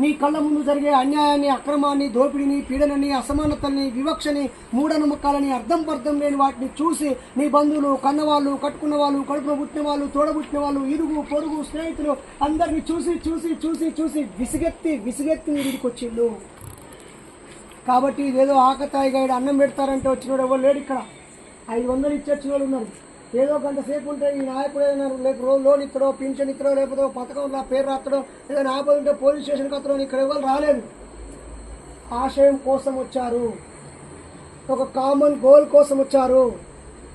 నీ కళ్ళ ముందు జరిగే అన్యాయాన్ని అక్రమాన్ని దోపిడీని పీడనని అసమానతల్ని వివక్షని మూఢనమ్మకాలని అర్థం పర్థం లేని వాటిని చూసి నీ బంధువులు కన్నవాళ్ళు కట్టుకున్న వాళ్ళు కడుపున పుట్టిన వాళ్ళు తోడబుట్టిన వాళ్ళు ఇరుగు పొరుగు స్నేహితులు అందరినీ చూసి చూసి చూసి చూసి విసిగెత్తి విసిగెత్తి వీడికి కాబట్టి ఇదేదో ఆకతాయి గైడ్ అన్నం పెడతారంటే వచ్చినోడు ఎవరు లేడు ఇక్కడ. ఐదు వందలు ఇచ్చే వాళ్ళు ఉన్నారు. ఏదో గంట సేపు ఉంటే ఈ నాయకుడు ఏదైనా లేక లోన్ ఇస్తాడో పింఛన్ ఇస్తాడో లేకపోతే పథకం నా పేరు రాస్తాడో ఏదైనా ఆపద ఉంటే పోలీస్ స్టేషన్కి వస్తాడో ఇక్కడ ఎవరు రాలేదు. ఆశయం కోసం వచ్చారు. ఒక కామన్ గోల్ కోసం వచ్చారు.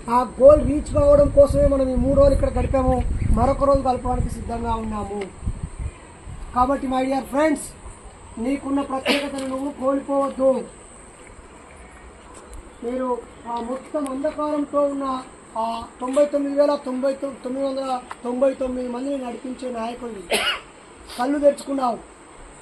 ఆ గోల్ రీచ్ కావడం కోసమే మనం ఈ మూడు రోజులు ఇక్కడ గడిపాము. మరొక రోజు గడపడానికి సిద్ధంగా ఉన్నాము. కాబట్టి మై డియర్ ఫ్రెండ్స్ నీకున్న ప్రత్యేకతను నువ్వు కోల్పోవద్దు. మీరు ఆ మొత్తం అంధకారంతో ఉన్న తొంభై తొమ్మిది వేల తొంభై తొమ్మిది వందల తొంభై తొమ్మిది మందిని నడిపించే నాయకుడిని కళ్ళు తెరుచుకున్నావు.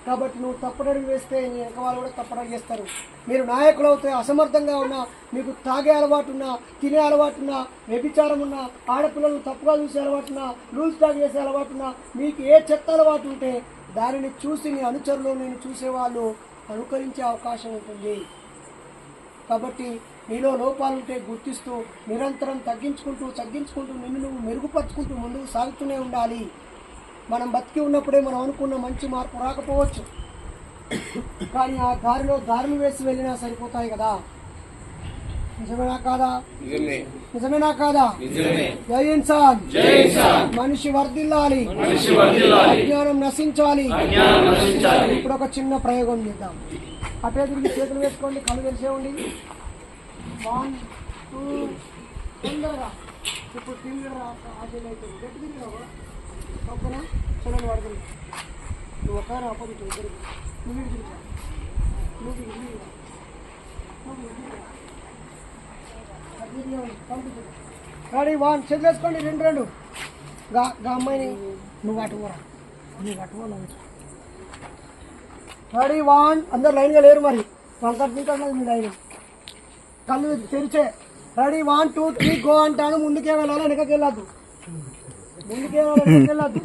కాబట్టి నువ్వు తప్పడడుగు వేస్తే నీ వెనక వాళ్ళు కూడా తప్పడడుగు చేస్తారు. మీరు నాయకులు అవుతే అసమర్థంగా ఉన్నా మీకు తాగే అలవాటు ఉన్నా తినే అలవాటు ఉన్నా వ్యభిచారం ఉన్నా ఆడపిల్లలను తప్పుగా చూసే అలవాటు ఉన్నా లూజ్ టాక్ చేసే అలవాటు ఉన్నా మీకు ఏ చెత్త అలవాటు ఉంటే దానిని చూసి నీ అనుచరులు నేను చూసేవాళ్ళు అనుకరించే అవకాశం ఉంటుంది. కాబట్టి నీలో లోపాలుంటే గుర్తిస్తూ నిరంతరం తగ్గించుకుంటూ తగ్గించుకుంటూ నిన్ను నువ్వు మెరుగుపరుచుకుంటూ ముందుకు సాగుతూనే ఉండాలి. మనం బతికి ఉన్నప్పుడే మనం అనుకున్న మంచి మార్పు రాకపోవచ్చు. కానీ ఆ దారిలో దారులు వేసి వెళ్ళినా సరిపోతాయి కదా. నిజమేనా కాదా? నిజమే. నిజమేనా కాదా? జై ఇన్సాన్. మనిషి వర్ధిల్లాలి. అజ్ఞానం నశించాలి. ఇప్పుడు ఒక చిన్న ప్రయోగం చేద్దాం. అటే తిరిగి చేతులు వేసుకోండి కళ్ళు తెరిచేయండి తొందరగా ఇప్పుడు తిరిగినావా ఓకేనా చూడండి నువ్వు ఆపోజిట్ ఇద్దరు నువ్వు నువ్వు నువ్వు రెడీ వన్ రెండు రెండు. గా గా అమ్మాయిని నువ్వు అటు పోరా. నువ్వు అటు పో నువ్వు ఇటు. రెడీ వన్ అందరు లైన్గా లేరు మరి. వాళ్ళ తప్పించాలి మీ లైన్. కళ్ళు తెరిచే. Ready one two three go అంటాను. ముందుకే వెళ్ళాలి? వెనకకి వెళ్ళద్దు. ముందుకే వెళ్ళాలి? వెళ్ళద్దు.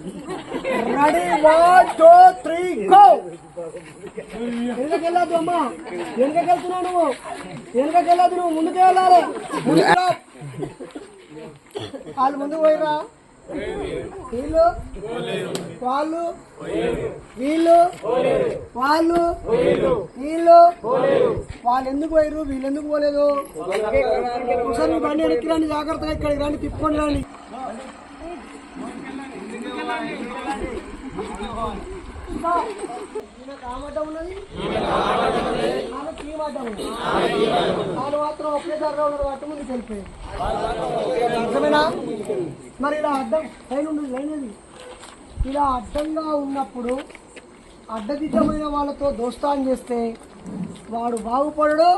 Ready one two three go! వెనకకి వెళ్ళద్దు అమ్మా. వెనకకి వెళ్తున్నావు నువ్వు. వెనకకి వెళ్ళద్దు నువ్వు. ముందుకే వెళ్ళాలి. రా. వాళ్ళు ముందుకు పోయిరా వీళ్ళు వాళ్ళు వీళ్ళు వాళ్ళు వీళ్ళు వాళ్ళు ఎందుకు పోయారు వీళ్ళు ఎందుకు పోలేదు? ఒకసారి మీ బండి ఎక్కి రండి జాగ్రత్తగా ఇక్కడికి రండి తిప్పుకొని రండి. ఆ మడ్డ ఉన్నది ఆమెకు ఈ మడ్డ ఉన్నది వాళ్ళు మాత్రం ఒకేసారి ఉన్నారు కాబట్టి ముందుకు వెళ్ళిపోయారు నిజమేనా మరి ఇలా అడ్డం లైన్ ఉండదు లైన్ అది ఇలా అడ్డంగా ఉన్నప్పుడు అడ్డదిడ్డమైన వాళ్ళతో దోస్తాన్ చేస్తే వాడు బాగుపడడు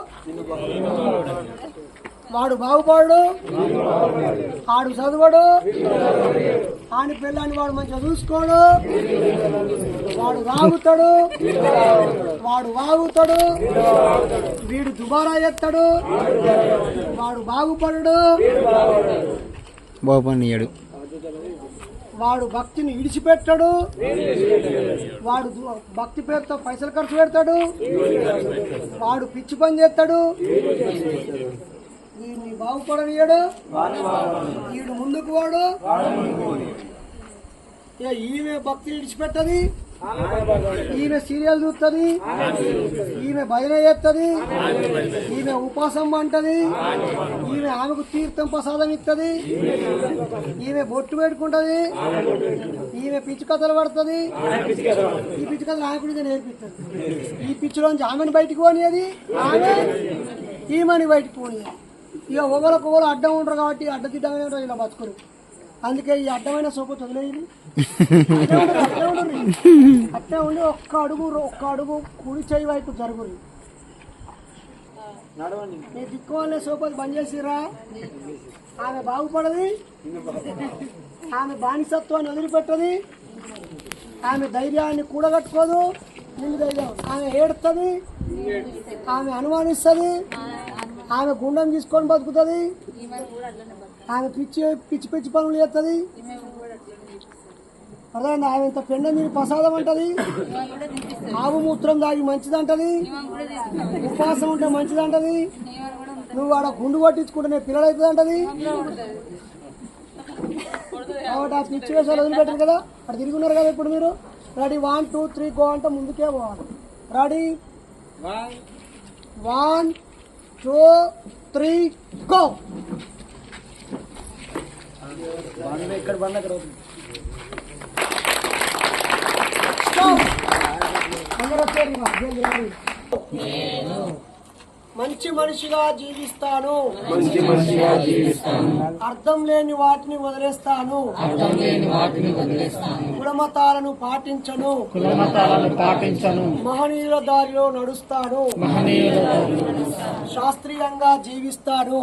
వాడు బాగుపడడు ఆడు చదవడు. ఆని పిల్లని వాడు మంచిగా చూసుకోడు. వాడు వాగుతాడు. వాడు వాగుతాడు. వీడు దుబారా చేస్తాడు వాడు బాగుపడడు. బాగుపడియాడు వాడు భక్తిని విడిచిపెట్టాడు వాడు భక్తి పేరుతో పైసలు ఖర్చు పెడతాడు. వాడు పిచ్చి పని చేస్తాడు. వీడిని బాగుపడనియడు. వీడు ముందుకు వాడు. ఈమె భక్తి విడిచిపెట్టది ఈమె సీరియల్ చూస్తుంది ఈమె భజన చేస్తుంది ఈమె ఉపాసం అంటది ఈమె ఆమెకు తీర్థం ప్రసాదం ఇస్తుంది ఈమె బొట్టు పెట్టుకుంటది ఈమె పిచ్చి కథలు పడుతుంది. ఈ పిచ్చి కథలు ఆమె కూడా నేర్పిస్తుంది ఈ పిచ్చిలోంచి ఆమెను బయటికి పోనీయది ఆమె ఈమెని బయటకు పోనీయది. ఇక ఒకరికొకరు అడ్డం ఉంటారు కాబట్టి అడ్డదిడ్డమైన ఇలా బతుకురు. అందుకే ఈ అడ్డమైన సోపు వదిలేదు అట్టే ఉండి ఒక్క అడుగు ఒక్క అడుగు కుడి చేయి వైపు జరుగురు మీ దిక్కు వాళ్ళే సోపతి బంద్ చేసిరా ఆమె బాగుపడది. ఆమె బానిసత్వాన్ని వదిలిపెట్టది. ఆమె ధైర్యాన్ని కూడగట్టుకోదు. నిన్ను ధైర్యం. ఆమె ఏడుతుంది. ఆమె అనుమానిస్తుంది. ఆమె గుండం తీసుకొని బతుకుతుంది. ఆమె పిచ్చి పిచ్చి పిచ్చి పనులు చేస్తుంది. అర్థమైంది? ఆమె ఇంత పెండ మీరు ప్రసాదం అంటది. ఆవు మూత్రం దాగి మంచిదంటది. ఉపవాసం ఉంటే మంచిదంటది. నువ్వు ఆడ గుండు కొట్టించుకుంటే పిల్లలు అవుతుంది అంటది కాబట్టి ఆ పిచ్చి వేషాలు వదిలిపెట్టారు కదా. అక్కడ తిరుగున్నారు కదా ఇప్పుడు మీరు. Ready one two three go అంటే ముందుకే పోవాలి. Ready? One two three go ఇక్కడ బండ అక్కడ Stop. అందరూ వచ్చారు ఇక, జల్ది రండి. మంచి మనిషిగా జీవిస్తాను. మంచి మనిషిగా జీవిస్తాను. అర్థం లేని వాటిని వదిలేస్తాను. అర్థం లేని వాటిని వదిలేస్తాను. కులమతాలను పాటించను. కులమతాలను పాటించను. మహనీయుల దారిలో నడుస్తాను. మహనీయుల శాస్త్రీయంగా జీవిస్తాను.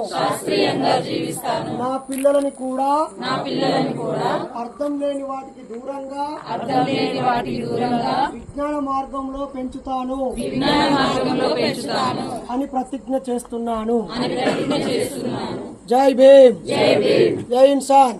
నా పిల్లలని కూడా నా పిల్లలని కూడా అర్థం లేని వాటికి దూరంగా అర్థం లేని వాటి దూరంగా విజ్ఞాన మార్గంలో పెంచుతాను. విజ్ఞాన మార్గంలో పెంచుతాను. అని ప్రతిజ్ఞ చేస్తున్నాను. జై భీమ్. జై ఇన్సాన్.